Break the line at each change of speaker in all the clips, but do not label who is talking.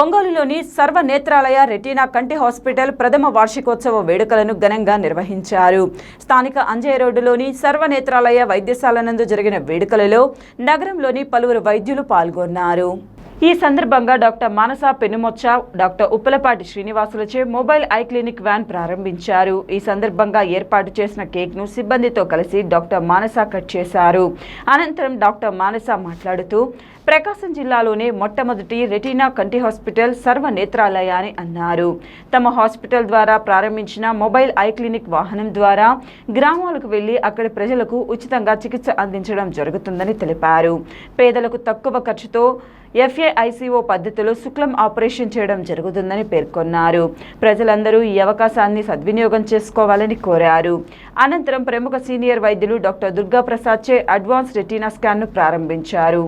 ఒంగోలులోని సర్వ నేత్రాలయ రెటీనా కంటి హాస్పిటల్ ప్రథమ వార్షికోత్సవ వేడుకలను ఘనంగా నిర్వహించారు. స్థానిక అంజయ్య రోడ్డులోని సర్వ నేత్రాలయ వైద్యశాల నందు జరిగిన వేడుకలలో నగరంలోని పలువురు వైద్యులు పాల్గొన్నారు. ఈ సందర్భంగా డాక్టర్ మానస పెనుమొచ్చ డాక్టర్ ఉప్పలపాటి శ్రీనివాసులచే మొబైల్ ఐ క్లినిక్ వ్యాన్ ప్రారంభించారు. ఈ సందర్భంగా ఏర్పాటు చేసిన కేక్ను సిబ్బందితో కలిసి డాక్టర్ మానస కట్ చేశారు. అనంతరం డాక్టర్ మానస మాట్లాడుతూ ప్రకాశం జిల్లాలోనే మొట్టమొదటి రెటీనా కంటి హాస్పిటల్ సర్వ నేత్రాలయ అని అన్నారు. తమ హాస్పిటల్ ద్వారా ప్రారంభించిన మొబైల్ ఐ క్లినిక్ వాహనం ద్వారా గ్రామాలకు వెళ్ళి అక్కడి ప్రజలకు ఉచితంగా చికిత్స అందించడం జరుగుతుందని తెలిపారు. పేదలకు తక్కువ ఖర్చుతో ఎఫ్ఏఐసిఓ పద్ధతిలో శుక్లం ఆపరేషన్ చేయడం జరుగుతుందని పేర్కొన్నారు. ప్రజలందరూ ఈ అవకాశాన్ని సద్వినియోగం చేసుకోవాలని కోరారు. అనంతరం ప్రముఖ సీనియర్ వైద్యులు డాక్టర్ దుర్గా ప్రసాద్ చే అడ్వాన్స్ రెటీనా స్కాన్ను ప్రారంభించారు.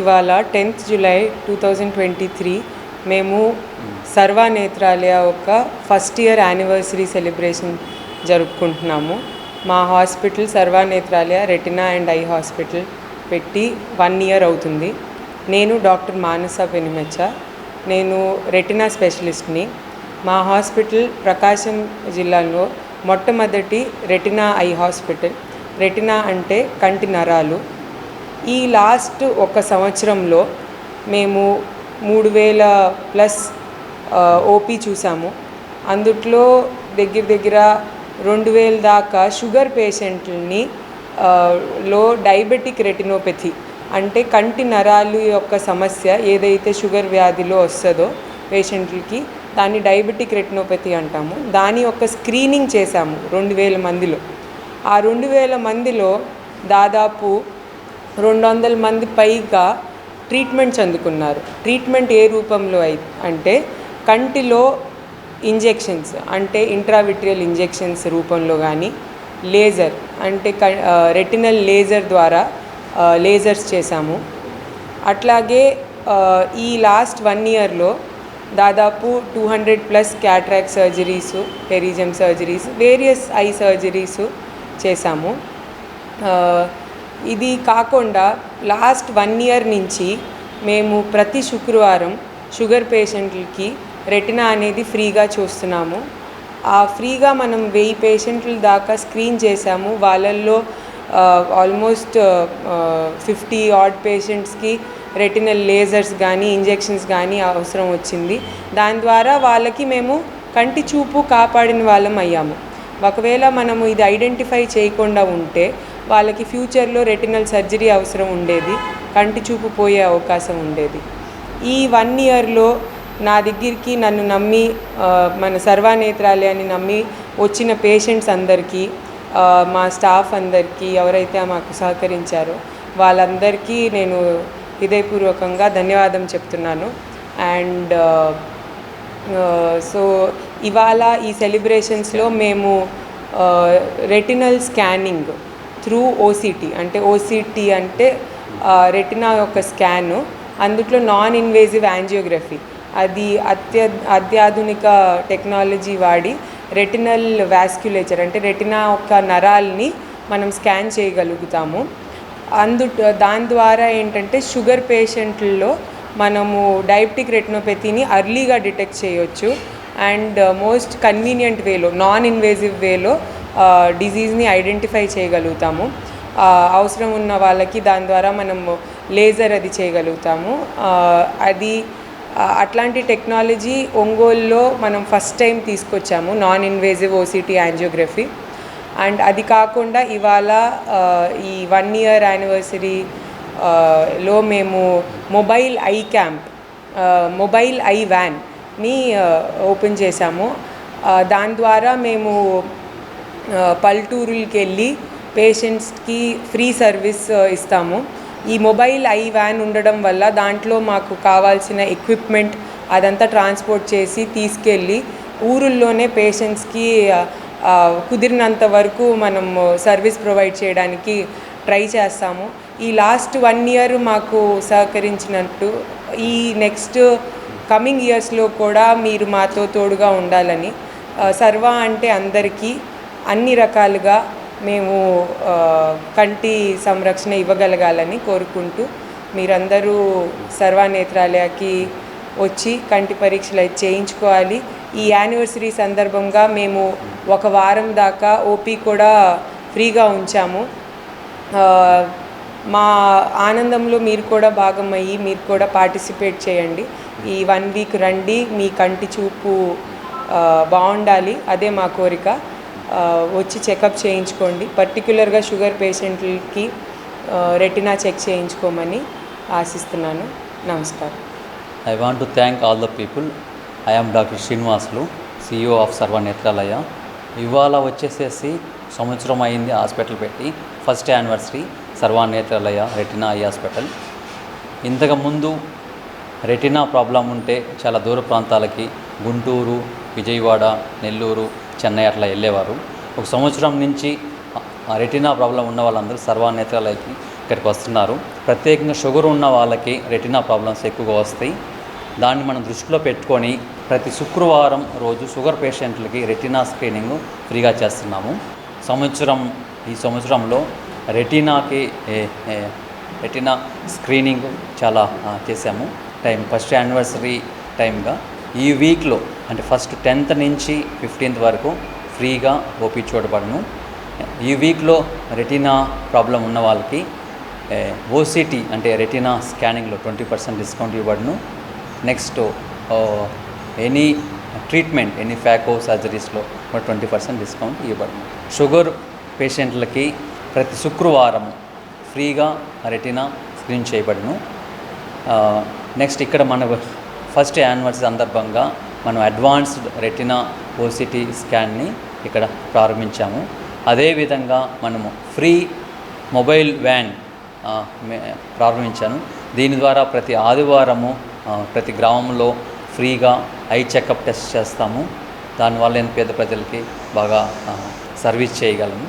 ఇవాళ tenth July two thousand twenty three మేము సర్వ నేత్రాలయ ఒక ఫస్ట్ ఇయర్ యానివర్సరీ సెలబ్రేషన్ జరుపుకుంటున్నాము. మా hospital Sarva Netralaya retina and eye hospital పెట్టి వన్ ఇయర్ అవుతుంది. నేను డాక్టర్ మానస పెనిమెచ్చ. నేను రెటినా స్పెషలిస్ట్ని. మా హాస్పిటల్ ప్రకాశం జిల్లాలో మొట్టమొదటి రెటినా ఐ హాస్పిటల్. రెటినా అంటే కంటి నరాలు. ఈ లాస్ట్ ఒక సంవత్సరంలో మేము మూడు వేల ప్లస్ ఓపీ చూసాము. అందుట్లో దగ్గర దగ్గర రెండు వేల దాకా షుగర్ పేషెంట్లని లో డయాబెటిక్ రెటినోపతి అంటే కంటి నరాలు యొక్క సమస్య ఏదైతే షుగర్ వ్యాధిలో వస్తుందో పేషెంట్లకి దాన్ని డయాబెటిక్ రెటినోపతి అంటాము. దాని యొక్క స్క్రీనింగ్ చేశాము రెండు వేల మందిలో. ఆ రెండు వేల మందిలో దాదాపు రెండు వందల మంది పైగా ట్రీట్మెంట్స్ అందుకున్నారు ట్రీట్మెంట్ ఏ రూపంలో అయి అంటే కంటిలో ఇంజెక్షన్స్ అంటే ఇంట్రావిట్రియల్ ఇంజెక్షన్స్ రూపంలో కానీ లేజర్ అంటే క రెటినల్ లేజర్ ద్వారా లేజర్స్ చేశాము. అట్లాగే ఈ లాస్ట్ వన్ ఇయర్లో దాదాపు two hundred plus cataract surgeries pterygium surgeries various eye surgeries చేశాము. ఇది కాకుండా లాస్ట్ వన్ ఇయర్ నుంచి మేము ప్రతి శుక్రవారం షుగర్ పేషెంట్లకి రెటినా అనేది ఫ్రీగా చూస్తున్నాము. ఆ ఫ్రీగా మనం వెయ్యి పేషెంట్ల దాకా స్క్రీన్ చేశాము. వాళ్ళల్లో ఆల్మోస్ట్ ఫిఫ్టీ ఆడ్ పేషెంట్స్కి రెటినల్ లేజర్స్ కానీ ఇంజెక్షన్స్ కానీ అవసరం వచ్చింది. దాని ద్వారా వాళ్ళకి మేము కంటి చూపు కాపాడిన వాళ్ళం అయ్యాము. ఒకవేళ మనము ఇది ఐడెంటిఫై చేయకుండా ఉంటే వాళ్ళకి ఫ్యూచర్లో రెటినల్ సర్జరీ అవసరం ఉండేది కంటి చూపు పోయే అవకాశం ఉండేది. ఈ వన్ ఇయర్లో నా దగ్గరికి నన్ను నమ్మి మన సర్వానేత్రాలయాన్ని నమ్మి వచ్చిన పేషెంట్స్ అందరికీ మా స్టాఫ్ అందరికీ ఎవరైతే మాకు సహకరించారో వాళ్ళందరికీ నేను హృదయపూర్వకంగా ధన్యవాదం చెప్తున్నాను. అండ్ సో ఇవాళ ఈ సెలబ్రేషన్స్లో మేము రెటినల్ స్కానింగ్ త్రూ ఓసిటీ అంటే ఓసిటీ అంటే రెటినా యొక్క స్కాను. అందుట్లో నాన్ ఇన్వేజివ్ యాంజియోగ్రఫీ అది అత్య అత్యాధునిక టెక్నాలజీ వాడి రెటినల్ వాస్క్యులేచర్ అంటే రెటినా యొక్క నరాల్ని మనం స్కాన్ చేయగలుగుతాము. అందు దాని ద్వారా ఏంటంటే షుగర్ పేషెంట్లలో మనము డయాబెటిక్ రెటినోపతిని అర్లీగా డిటెక్ట్ చేయొచ్చు. అండ్ మోస్ట్ కన్వీనియంట్ వేలో నాన్ ఇన్వేజివ్ వేలో డిజీజ్ని ఐడెంటిఫై చేయగలుగుతాము. అవసరం ఉన్న వాళ్ళకి దాని ద్వారా మనము లేజర్ అది చేయగలుగుతాము. అది అట్లాంటి టెక్నాలజీ ఒంగోలులో మనం ఫస్ట్ టైం తీసుకొచ్చాము non invasive O C T angiography and అది కాకుండా ఇవాళ ఈ వన్ ఇయర్ యానివర్సరీ లో మేము mobile eye camp mobile eye వ్యాన్ని open చేశాము. దాని ద్వారా మేము ఆ, పల్లెటూరులకి వెళ్ళి పేషెంట్స్కి ఫ్రీ సర్వీస్ ఇస్తాము. ఈ మొబైల్ ఐ వ్యాన్ ఉండడం వల్ల దాంట్లో మాకు కావాల్సిన ఎక్విప్మెంట్ అదంతా ట్రాన్స్పోర్ట్ చేసి తీసుకెళ్ళి ఊరుల్లోనే పేషెంట్స్కి కుదిరినంత వరకు మనం సర్వీస్ ప్రొవైడ్ చేయడానికి ట్రై చేస్తాము. ఈ లాస్ట్ వన్ ఇయర్ మాకు సహకరించినట్టు ఈ నెక్స్ట్ కమింగ్ ఇయర్స్లో కూడా మీరు మాతో తోడుగా ఉండాలని సర్వ అంటే అందరికీ అన్ని రకాలుగా మేము కంటి సంరక్షణ ఇవ్వగలగాలని కోరుకుంటూ మీరందరూ సర్వనేత్రాలయకి వచ్చి కంటి పరీక్షలు అయితే చేయించుకోవాలి. ఈ యానివర్సరీ సందర్భంగా మేము ఒక వారం దాకా ఓపీ కూడా ఫ్రీగా ఉంచాము. మా ఆనందంలో మీరు కూడా భాగమయ్యి మీరు కూడా పార్టిసిపేట్ చేయండి. ఈ వన్ వీక్ రండి మీ కంటి చూపు బాగుండాలి. అదే మా కోరిక. వచ్చి చెకప్ చేయించుకోండి. పర్టికులర్గా షుగర్ పేషెంట్లకి రెటినా చెక్ చేయించుకోమని ఆశిస్తున్నాను. నమస్కారం.
I want to thank all the people I am doctor Srinivasulu CEO of Sarvanetralaya ఇవాళ వచ్చేసేసి సంవత్సరం అయింది హాస్పిటల్ పెట్టి. First anniversary Sarvanetralaya retina eye hospital ఇంతకుముందు రెటినా ప్రాబ్లం ఉంటే చాలా దూర ప్రాంతాలకి గుంటూరు విజయవాడ నెల్లూరు చెన్నై అట్లా వెళ్ళేవారు. ఒక సంవత్సరం నుంచి రెటీనా రెటినా ప్రాబ్లం ఉన్న వాళ్ళందరూ సర్వనేత్రాలయకి ఇక్కడికి వస్తున్నారు. ప్రత్యేకంగా షుగర్ ఉన్న వాళ్ళకి రెటినా ప్రాబ్లమ్స్ ఎక్కువగా వస్తాయి. దాన్ని మనం దృష్టిలో పెట్టుకొని ప్రతి శుక్రవారం రోజు షుగర్ పేషెంట్లకి రెటినా స్క్రీనింగ్ ఫ్రీగా చేస్తున్నాము. సంవత్సరం ఈ సంవత్సరంలో రెటినాకి రెటీనా రెటినా స్క్రీనింగ్ చాలా చేశాము. టైం ఫస్ట్ యానివర్సరీ టైంగా ఈ వీక్లో అంటే ఫస్ట్ టెన్త్ నుంచి ఫిఫ్టీన్త్ వరకు ఫ్రీగా ఓపీ చూడబడను. ఈ వీక్లో రెటీనా ప్రాబ్లం ఉన్న వాళ్ళకి ఓసిటీ అంటే రెటీనా స్కానింగ్లో ట్వంటీ పర్సెంట్ డిస్కౌంట్ ఇవ్వబడును. Next any treatment any phaco సర్జరీస్లో కూడా ట్వంటీ పర్సెంట్ డిస్కౌంట్ ఇవ్వబడును. షుగర్ పేషెంట్లకి ప్రతి శుక్రవారం ఫ్రీగా రెటీనా స్క్రీన్ చేయబడును. నెక్స్ట్ ఇక్కడ మన ఫస్ట్ యానివర్సరీ సందర్భంగా మనం అడ్వాన్స్డ్ రెటినా ఓసిటీ స్కాన్ని ఇక్కడ ప్రారంభించాము. అదేవిధంగా మనము ఫ్రీ మొబైల్ వ్యాన్ ప్రారంభించాను. దీని ద్వారా ప్రతి ఆదివారము ప్రతి గ్రామంలో ఫ్రీగా ఐ చెకప్ టెస్ట్ చేస్తాము. దానివల్ల నేను పేద ప్రజలకి బాగా సర్వీస్ చేయగలము